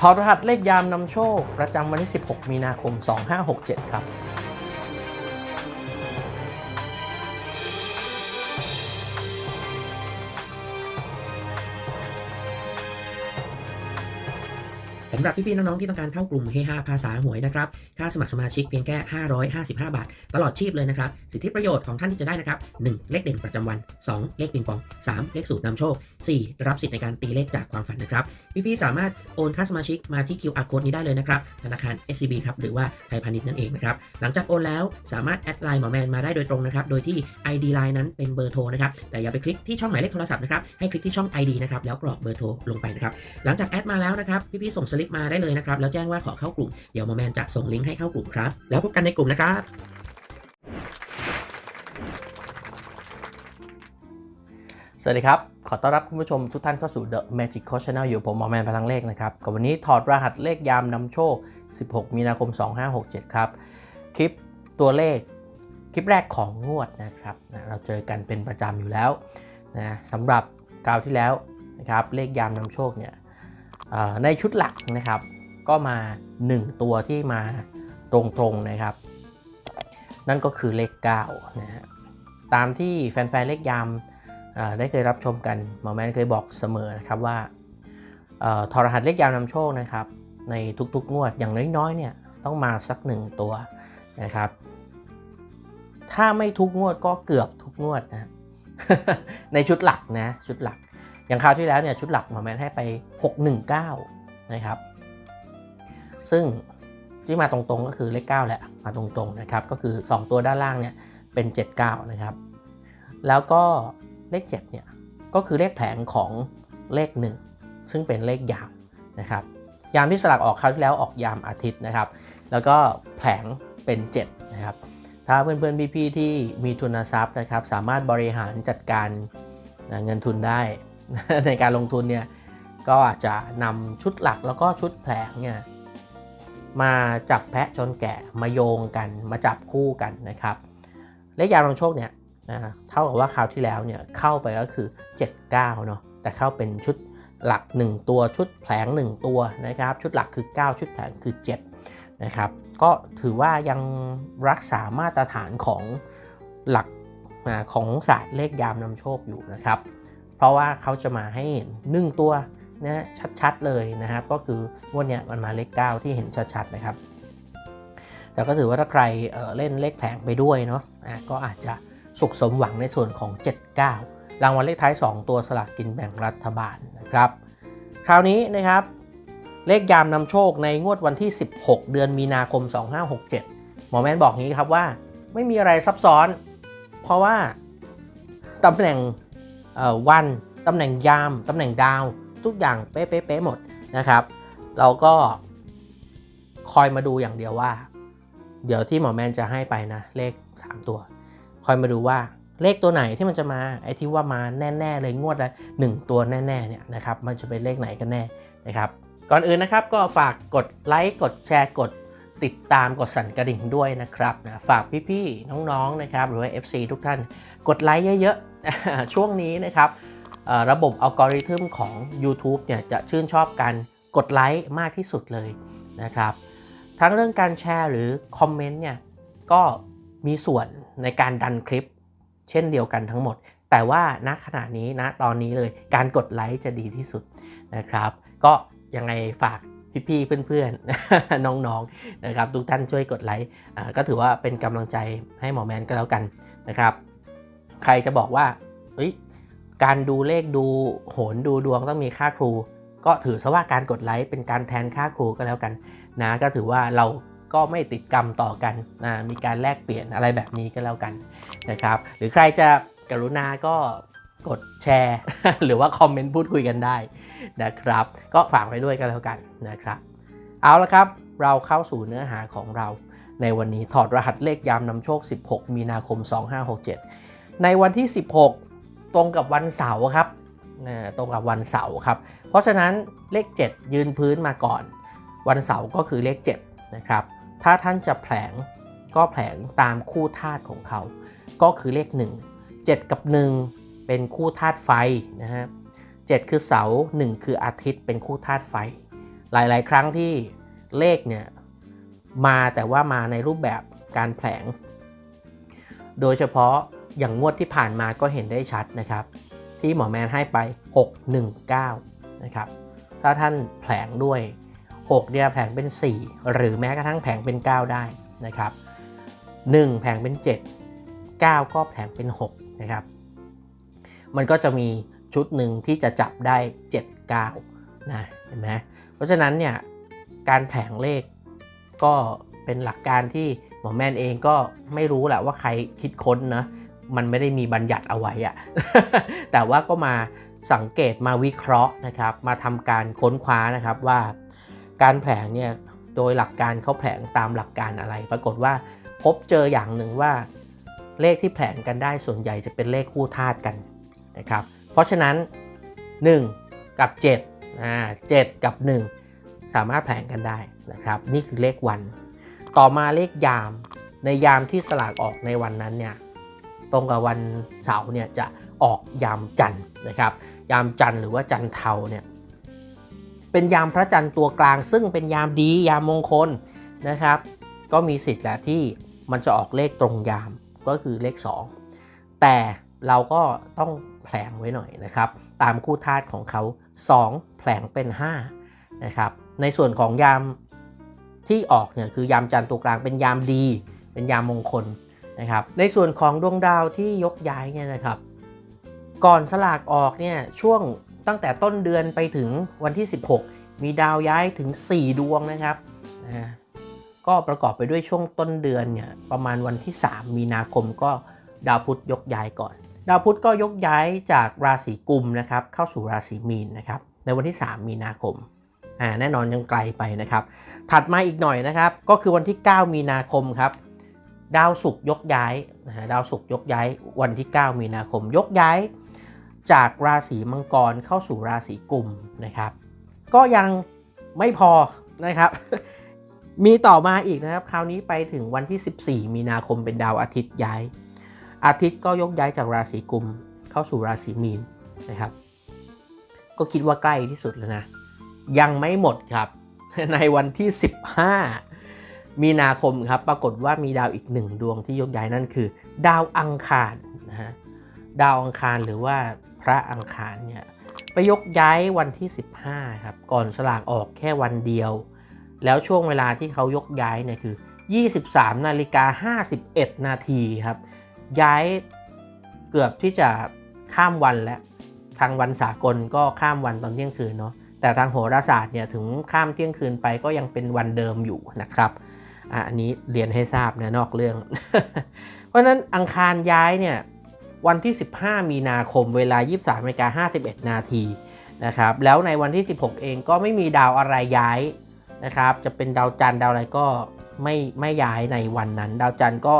ถอดรหัสเลขยามนำโชค ประจำวันที่ 16 มีนาคม 2567 ครับำหรับพี่ๆน้องๆที่ต้องการเข้ากลุ่มเฮฮาภาษาหวยนะครับค่าสมัครสมาชิกเพียงแค่ 555 บาท ตลอดชีพเลยนะครับ สิทธิประโยชน์ของท่านที่จะได้นะครับ 1. เลขเด่นประจำวัน 2. เลขปิงปอง 3. เลขสูตรนำโชค 4. รับสิทธิ์ในการตีเลขจากความฝันนะครับ พี่ๆสามารถโอนค่าสมาชิกมาที่ QR code นี้ได้เลยนะครับธนาคาร SCB ครับหรือว่าไทยพาณิชย์นั่นเองนะครับหลังจากโอนแล้วสามารถแอดไลน์หมอแมนมาได้โดยตรงนะครับโดยที่ ID Line นั้นเป็นเบอร์โทรนะครับแต่อย่าไปคลิกที่ช่องหมายเลขโทรศัพท์นะครับให้คลิกที่ช่อง ID นะครับแล้วกรอกเบอร์โทรลงไปนะครับหลังจากแอดมาแล้วนะครับพี่ๆส่งสลิปมาได้เลยนะครับ แล้วแจ้งว่าขอเข้ากลุ่ม เดี๋ยวหมอแมนจะส่งลิงก์ให้เข้ากลุ่มครับ แล้วพบกันในกลุ่มนะครับสวัสดีครับ ขอต้อนรับคุณผู้ชมทุกท่านเข้าสู่ The Magic Coach Channel อยู่ผมหมอแมนพลังเลขนะครับกับวันนี้ถอดรหัสเลขยามนำโชค 16 มีนาคม 2567 ครับ คลิปตัวเลข คลิปแรกของงวดนะครับนะเราเจอกันเป็นประจำอยู่แล้วนะสำหรับกาวที่แล้วนะครับเลขยามนำโชคเนี่ย ในชุดหลักนะครับ ก็มา 1 ตัวที่มาตรงๆนะครับ นั่นก็คือเลข9นะฮะตามที่แฟนๆเลขยามได้เคยรับชมกันหมอแมนเคยบอกเสมอนะครับว่าเอ่อทรหัสเลขยาวนำโชคนะครับ ในทุกๆงวดอย่างน้อยๆเนี่ยต้องมาสักหนึ่งตัวนะครับ ถ้าไม่ทุกงวดก็เกือบทุกงวดนะในชุดหลักนะชุดหลัก อย่างคราวที่แล้วเนี่ยชุดหลักหมอแมนให้ไป 619 นะครับ ซึ่งที่มาตรงๆก็คือเลข 9 แหละ มาตรงๆนะครับ ก็คือ 2 ตัวด้านล่างเนี่ยเป็น 79 นะครับ แล้วก็เลข 7 เนี่ยก็คือเลขแผงของเลข 1 ซึ่งเป็นเลขยามนะครับ ยามที่สลักออกคราวที่แล้วออกยามอาทิตย์นะครับ แล้วก็แผงเป็น 7 นะครับ ถ้าเพื่อนๆพี่ๆที่มีทุนทรัพย์นะครับ สามารถบริหารจัดการเงินทุนได้ ในการลงทุนเนี่ยก็อาจจะนำชุดหลักแล้วก็ชุดแผลงเนี่ยมาจับแพะจนแก่มาโยงกันมาจับคู่กันนะครับเลขยามนำโชคเนี่ยเท่ากับว่าคราวที่แล้วเนี่ยเข้าไปก็คือ 79เนาะแต่เข้าเป็นชุดหลัก 1 ตัวชุดแผลง 1 ตัวนะครับ ชุดหลักคือ 9 ชุดแผลงคือ 7 นะครับ ก็ถือว่ายังรักษามาตรฐานของหลักของศาสตร์เลขยามนำโชคอยู่นะครับ เพราะว่าเขาจะมาให้เห็น1ตัวนะชัดๆเลยนะครับ ก็คืองวดเนี้ยมันมาเลข 9 ที่เห็นชัดๆนะครับ แต่ก็ถือว่าถ้าใครเเล่นเลขแผงไปด้วยเนาะะก็อาจจะสุขสมหวังในส่วนของ 79 รางวัลเลขท้าย 2 ตัวสลากกินแบ่งรัฐบาลนะครับ คราวนี้นะครับ เลขยามนำโชคในงวดวันที่ 16 เดือนมีนาคม 2567 หมอแมนบอกอย่างนี้ครับว่า ไม่มีอะไรซับซ้อน เพราะว่าตำแหน่ง วันตำแหน่งยามตำแหน่งดาว ทุกอย่างเป๊ะๆๆหมดนะครับ เราก็คอยมาดูอย่างเดียวว่า เดี๋ยวที่หมอแมนจะให้ไปนะเลข 3 ตัว คอยมาดูว่าเลขตัวไหนที่มันจะมาไอ้ที่ว่ามาแน่ ๆ เลยงวดละ1ตัวแน่ๆเนี่ยนะครับมันจะเป็นเลขไหนกันแน่นะครับก่อนอื่นนะครับก็ฝากกดไลค์กดแชร์กดติดตามกดสั่นกระดิ่งด้วยนะครับนะฝากพี่ๆน้องๆนะครับหรือว่า FC ทุกท่าน กดไลค์เยอะๆ ช่วงนี้นะครับระบบอัลกอริทึมของ YouTube เนี่ยจะชื่นชอบการกดไลค์มากที่สุดเลยนะครับ ทั้งเรื่องการแชร์หรือคอมเมนต์เนี่ยก็มีส่วนในการดันคลิป เช่นเดียวกันทั้งหมด แต่ว่าณขณะนี้นะตอนนี้เลยการกดไลค์จะดีที่สุดนะครับ ก็ยังไงฝากพี่ๆเพื่อนๆ น้องๆนะครับทุกท่านช่วยกดไลค์ก็ถือว่าเป็นกำลังใจให้หมอแมนก็แล้วกันนะครับ ใครจะบอกว่าเอ้ยการดูเลขดูโหนดูดวงต้องมีค่าครู ก็ถือซะว่าการกดไลค์เป็นการแทนค่าครูก็แล้วกันนะก็ถือว่าเราก็ไม่ติดกรรมต่อกันนะมีการแลกเปลี่ยนอะไรแบบนี้ก็แล้วกันนะครับ หรือใครจะกรุณาก็กดแชร์ หรือว่าคอมเมนต์พูดคุยกันได้นะครับ ก็ฝากไว้ด้วยกันแล้วกันนะครับ เอาละครับเราเข้าสู่เนื้อหาของเรา ในวันนี้ถอดรหัสเลขยามนำโชค 16 มีนาคม 2567 ในวันที่ 16 ตรงกับวันเสาร์ครับตรงกับวันเสาร์ครับ เพราะฉะนั้นเลข 7 ยืนพื้นมาก่อน วันเสาร์ก็คือเลข7นะครับ ถ้าท่านจะแผลงก็แผลงตามคู่ธาตุของเขา ก็คือเลข 1 7 กับ 1 เป็นคู่ธาตุไฟนะฮะ7คือเสาร์1คืออาทิตย์เป็นคู่ธาตุไฟ หลาย ๆ ครั้งที่เลขเนี่ยมาแต่ว่ามาในรูปแบบการแผลง โดยเฉพาะ อย่างงวดที่ผ่านมาก็เห็นได้ชัดนะครับ ที่หมอแมนให้ไป 619 นะครับ ถ้าท่านแผลงด้วย 6 เนี่ยแผลงเป็น 4 หรือแม้กระทั่งแผลงเป็น 9 ได้นะครับ 1 แผลงเป็น 7 9 ก็แผลงเป็น 6 นะครับ มันก็จะมีชุดหนึ่งที่จะจับได้ 7 9 นะเห็นไหมเพราะฉะนั้นเนี่ยการแผลงเลขก็เป็นหลักการที่หมอแมนเองก็ไม่รู้แหละว่าใครคิดค้นนะ มันไม่ได้มีบัญญัติเอาไว้อะแต่ว่าก็มาสังเกตมาวิเคราะห์นะครับ มาทำการค้นคว้านะครับว่าการแผลงเนี่ยโดยหลักการเขาแผลงตามหลักการอะไร ปรากฏว่าพบเจออย่างหนึ่งว่า เลขที่แผลงกันได้ส่วนใหญ่จะเป็นเลขคู่ธาตุกันนะครับ เพราะฉะนั้น 1 กับ7อ่า7กับ 1 สามารถแผลงกันได้นะครับ นี่คือเลขวัน ต่อมาเลขยามในยามที่สลากออกในวันนั้นเนี่ย ตรงกับวันเสาร์เนี่ยจะออกยามจันทร์นะครับ ยามจันทร์หรือว่าจันเทาเนี่ยเป็นยามพระจันทร์ตัวกลาง ซึ่งเป็นยามดียามมงคลนะครับ ก็มีสิทธิ์แหละที่มันจะออกเลขตรงยามก็คือเลข 2 แต่เราก็ต้องแผลงไว้หน่อยนะครับ ตามคู่ธาตุของเขา 2 แผลงเป็น 5 นะครับ ในส่วนของยามที่ออกเนี่ยคือยามจันทร์ตัวกลางเป็นยามดี เป็นยามมงคล นะครับในส่วนของดวงดาวที่ยกย้ายเนี่ยนะครับก่อนสลากออกเนี่ยช่วงตั้งแต่ต้นเดือนไปถึงวันที่ 16 มีดาวย้ายถึง 4 ดวงนะครับนะก็ประกอบไปด้วยช่วงต้นเดือนเนี่ยประมาณวันที่ 3 มีนาคมก็ดาวพุธยกย้ายก่อน ดาวพุธก็ยกย้ายจากราศีกุมนะครับเข้าสู่ราศีมีนนะครับในวันที่ 3 มีนาคมอ่าแน่นอนยังไกลไปนะครับ ถัดมาอีกหน่อยนะครับ ก็คือวันที่ 9 มีนาคมครับ ดาวศุกร์ยกย้ายนะฮะดาวศุกร์ยกย้ายวันที่ 9 มีนาคมยกย้าย จากราศีมังกรเข้าสู่ราศีกุมนะครับ ก็ยังไม่พอนะครับ มีต่อมาอีกนะครับ คราวนี้ไปถึงวันที่ 14 มีนาคมเป็นดาวอาทิตย์ย้าย อาทิตย์ก็ยกย้ายจากราศีกุมเข้าสู่ราศีมีนนะครับ ก็คิดว่าใกล้ที่สุดแล้วนะ ยังไม่หมดครับ ในวันที่ 15 มีนาคมครับปรากฏว่ามีดาวอีกหนึ่งดวงที่ยกย้ายนั่นคือ ดาวอังคารนะฮะดาวอังคารหรือว่าพระอังคารเนี่ยไปยกย้ายวันที่ 15ครับก่อนสลากออกแค่วันเดียว แล้วช่วงเวลาที่เขายกย้ายเนี่ยคือ 23นาฬิกา51 นาทีครับ ย้ายเกือบที่จะข้ามวันแล้วทางวันสากลก็ข้ามวันตอนเที่ยงคืนเนาะแต่ทางโหราศาสตร์เนี่ยถึงข้ามเที่ยงคืนไปก็ยังเป็นวันเดิมอยู่นะครับ อะอันนี้เรียนให้ทราบนะนอกเรื่อง เพราะนั้นอังคารย้ายเนี่ยวันที่ 15 มีนาคมเวลา 23นาฬิกา51 นาทีนะครับแล้วในวันที่ 16 เองก็ไม่มีดาวอะไรย้ายนะครับจะเป็นดาวจันทร์ดาวอะไรก็ไม่ไม่ย้ายในวันนั้น ดาวจันทร์ก็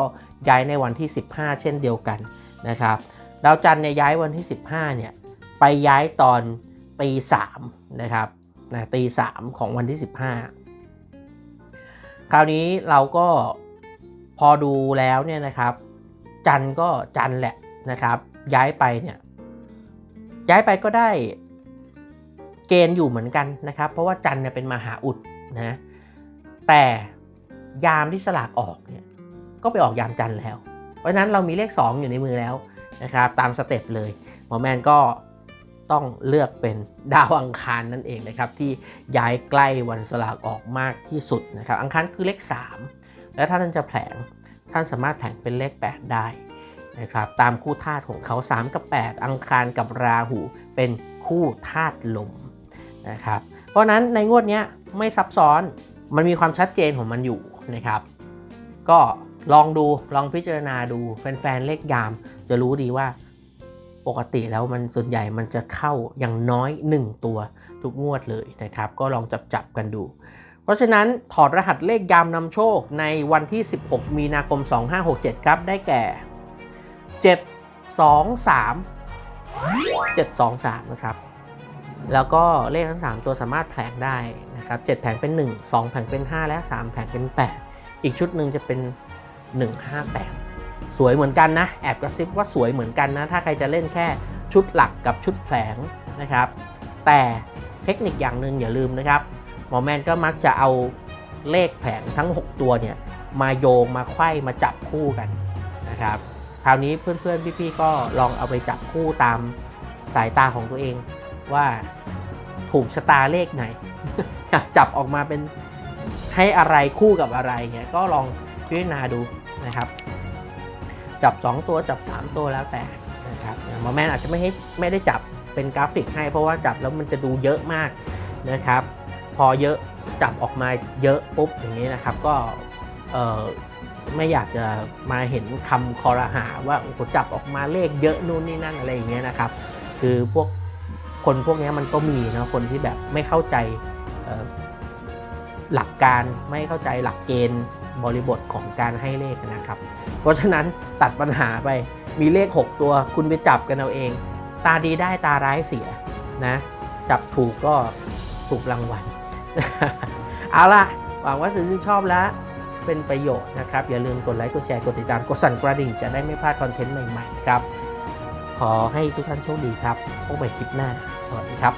ย้ายในวันที่ 15 เช่นเดียวกันนะครับดาวจันทร์เนี่ยย้ายวันที่ 15เนี่ยไปย้ายตอนตี3นะครับนะตี3ของวันที่ 15 คราวนี้เราก็พอดูแล้วเนี่ยนะครับ จันก็จันแหละนะครับ ย้ายไปเนี่ยย้ายไปก็ได้เกณฑ์อยู่เหมือนกันนะครับ เพราะว่าจันเนี่ยเป็นมหาอุดนะแต่ยามที่สลากออกเนี่ยก็ไปออกยามจันแล้ว เพราะฉะนั้นเรามีเลข 2 อยู่ในมือแล้วนะครับ ตามสเต็ปเลยหมอแมนก็ ต้องเลือกเป็นดาวอังคารนั่นเองนะครับที่ย้ายใกล้วันสลากออกมากที่สุดนะครับอังคารคือเลข 3 และถ้าท่านจะแผลงท่านสามารถแผลงเป็นเลข 8 ได้นะครับตามคู่ธาตุของเขา 3 กับ 8 อังคารกับราหูเป็นคู่ธาตุลมนะครับเพราะนั้นในงวดนี้ไม่ซับซ้อนมันมีความชัดเจนของมันอยู่นะครับก็ลองดูลองพิจารณาดูแฟนๆเลขยามจะรู้ดีว่า ปกติแล้วมันส่วนใหญ่มันจะเข้าอย่างน้อย 1 ตัวทุกงวดเลยนะครับ ก็ลองจับจับกันดู เพราะฉะนั้นถอดรหัสเลขยามนำโชคในวันที่ 16 มีนาคม 2567 ครับ ได้แก่ 7 2 3 7 2 3 นะครับ แล้วก็เลขทั้ง 3 ตัวสามารถแผลงได้นะครับ 7 แผงเป็น 1 2 แผงเป็น 5 และ 3 แผงเป็น 8 อีกชุดหนึ่งจะเป็น 1 5 8 สวยเหมือนกันนะ แอบกระซิบว่าสวยเหมือนกันนะ ถ้าใครจะเล่นแค่ชุดหลักกับชุดแผลงนะครับ แต่เทคนิคอย่างหนึ่งอย่าลืมนะครับ หมอแมนก็มักจะเอาเลขแผงทั้ง 6 ตัวเนี่ย มาโยงมาไขว้มาจับคู่กันนะครับ คราวนี้เพื่อนๆ พี่ๆ ก็ลองเอาไปจับคู่ตามสายตาของตัวเองว่าถูกชะตาเลขไหน จับออกมาเป็นให้อะไรคู่กับอะไรเงี้ยก็ลองพิจารณาดูนะครับ จับ 2 ตัวจับ 3 ตัวแล้วแต่นะครับหมอแมนอาจจะไม่ให้ไม่ได้จับเป็นกราฟิกให้ เพราะว่าจับแล้วมันจะดูเยอะมากนะครับ พอเยอะจับออกมาเยอะปุ๊บอย่างนี้นะครับก็เออไม่อยากจะมาเห็นคำคอรหาว่าโอ้โหจับออกมาเลขเยอะนู่นนี่นั่นอะไรอย่างเงี้ยนะครับ คือพวกคนพวกนี้มันก็มีนะคนที่แบบไม่เข้าใจ หลักการไม่เข้าใจหลักเกณฑ์บริบทของการให้เลขนะครับ เพราะฉะนั้นตัดปัญหาไปมีเลข 6 ตัวคุณไปจับกันเอาเอง ตาดีได้ตาร้ายเสียนะ จับถูกก็ถูกรางวัล เอาล่ะ หวังว่าจะชื่นชอบและเป็นประโยชน์นะครับ อย่าลืมกดไลค์กดแชร์กดติดตามกดสั่นกระดิ่งจะได้ไม่พลาดคอนเทนต์ใหม่ๆครับ ขอให้ทุกท่านโชคดีครับพบกันใหม่คลิปหน้า สวัสดีครับ